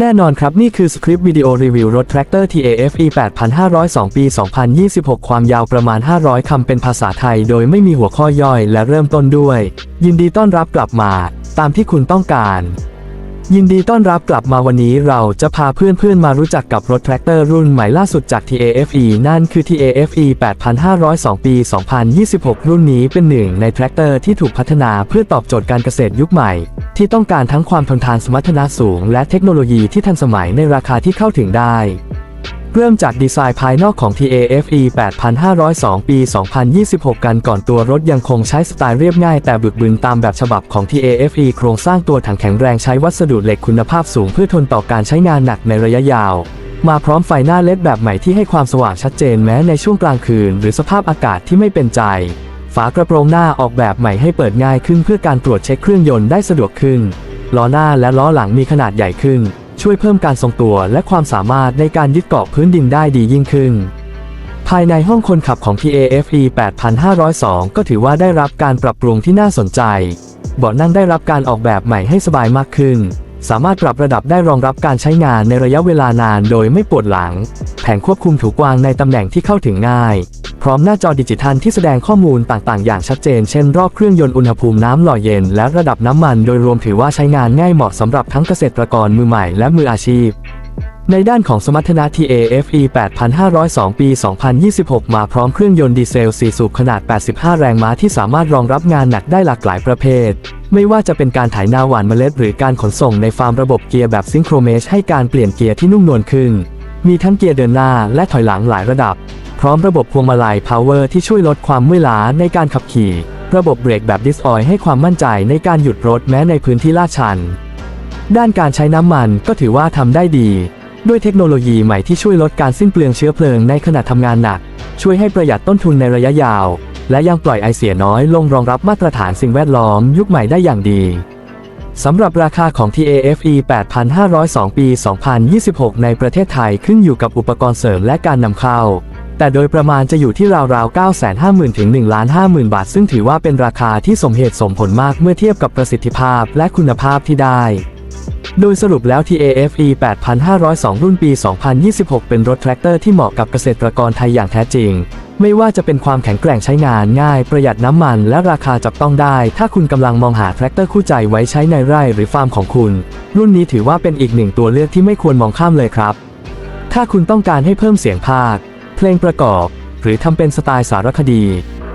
แน่นอนครับ นี่คือสคริปต์วิดีโอรีวิวรถแทรกเตอร์ TAFE 8502 ปี 2026 ความยาวประมาณ 500 คำเป็นภาษาไทย โดยไม่มีหัวข้อย่อยและเริ่มต้นด้วย ยินดีต้อนรับกลับมา ตามที่คุณต้องการ ยินดีต้อนรับกลับมาวันนี้เราจะพาเพื่อนๆมารู้จักกับรถแทรกเตอร์รุ่นใหม่ล่าสุดจาก TAFE นั่นคือ TAFE 8502 ปี 2026 รุ่นนี้เป็นหนึ่งในแทรกเตอร์ที่ถูกพัฒนาเพื่อตอบโจทย์การเกษตรยุคใหม่ ที่ต้องการทั้งความทนทานสมรรถนะสูง และเทคโนโลยีที่ทันสมัยในราคาที่เข้าถึงได้ เริ่มจากดีไซน์ภายนอกของ TAFE 8502 ปี 2026 กันก่อนตัวรถยังคงใช้สไตล์เรียบง่ายแต่บึกบึนตามแบบฉบับของ TAFE โครงสร้างตัวถังแข็งแรงใช้วัสดุเหล็กคุณภาพสูงเพื่อทนต่อการใช้งานหนักในระยะยาว มาพร้อมไฟหน้าเลดแบบใหม่ที่ให้ความสว่างชัดเจนแม้ในช่วงกลางคืน หรือสภาพอากาศที่ไม่เป็นใจ ฝากระโปรงหน้าออกแบบใหม่ให้เปิดง่ายขึ้นเพื่อการตรวจเช็คเครื่องยนต์ได้สะดวกขึ้นล้อหน้าและล้อหลังมีขนาดใหญ่ขึ้น ช่วยเพิ่มการทรงตัวและความสามารถในการยึดเกาะพื้นดินได้ดียิ่งขึ้น ภายในห้องคนขับของ TAFE 8502 ก็ถือว่าได้รับการปรับปรุงที่น่าสนใจ เบาะนั่งได้รับการออกแบบใหม่ให้สบายมากขึ้น สามารถปรับระดับได้รองรับการใช้งานในระยะเวลานานโดยไม่ปวดหลัง แผงควบคุมถูกวางในตำแหน่งที่เข้าถึงง่าย ร้อมหน้าจอดิจิทัลที่แสดงข้อมูลต่างๆ อย่างชัดเจน เช่น รอบเครื่องยนต์อุณหภูมิน้ำหล่อเย็น และระดับน้ำมันโดยรวมถือว่าใช้งานง่ายเหมาะสำหรับทั้งเกษตรกรมือใหม่และมืออาชีพในด้านของสมรรถนะ TAFE 8502 ปี 2026 มาพร้อมเครื่องยนต์ดีเซล 4 สูบขนาด 85 แรงม้าที่สามารถรองรับงานหนักได้หลากหลายประเภท ไม่ว่าจะเป็นการไถนาหวานเมล็ด หรือการขนส่งในฟาร์มระบบเกียร์แบบซิงโครเมชให้การเปลี่ยนเกียร์ที่นุ่มนวลขึ้น มีทั้งเกียร์เดินหน้าและถอยหลังหลายระดับ พร้อมระบบพวงมาลัย Power ที่ช่วยลดความเมื่อยล้าในการขับขี่ ระบบเบรกแบบดิสออยให้ความมั่นใจในการหยุดรถแม้ในพื้นที่ลาดชัน ด้านการใช้น้ำมันก็ถือว่าทำได้ดี ด้วยเทคโนโลยีใหม่ที่ช่วยลดการสิ้นเปลืองเชื้อเพลิงในขณะทำงานหนัก ช่วยให้ประหยัดต้นทุนในระยะยาว และยังปล่อยไอเสียน้อยลงรองรับมาตรฐานสิ่งแวดล้อมยุคใหม่ได้อย่างดีสำหรับราคาของ TAFE 8502 ปี 2026 ในประเทศไทยขึ้นอยู่กับอุปกรณ์เสริมและการนำเข้า แต่โดยประมาณจะอยู่ที่ราวๆ 950,000 ถึง 1,50,000 บาท ซึ่งถือว่าเป็นราคาที่สมเหตุสมผลมากเมื่อเทียบกับประสิทธิภาพและคุณภาพที่ได้ โดยสรุปแล้ว TAFE 8502 รุ่นปี 2026 เป็นรถแทรกเตอร์ที่เหมาะกับเกษตรกรไทยอย่างแท้จริง ไม่ว่าจะเป็นความแข็งแกร่งใช้งานง่าย ประหยัดน้ำมันและราคาจับต้องได้ ถ้าคุณกำลังมองหาแทรกเตอร์คู่ใจไว้ใช้ในไร่หรือฟาร์มของคุณ รุ่นนี้ถือว่าเป็นอีกหนึ่งตัวเลือกที่ไม่ควรมองข้ามเลยครับ ถ้าคุณต้องการให้เพิ่มเสียงภาค เพลงประกอบ หรือทำเป็นสไตล์สารคดี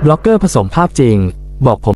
บล็อกเกอร์ผสมภาพจริง บอกผม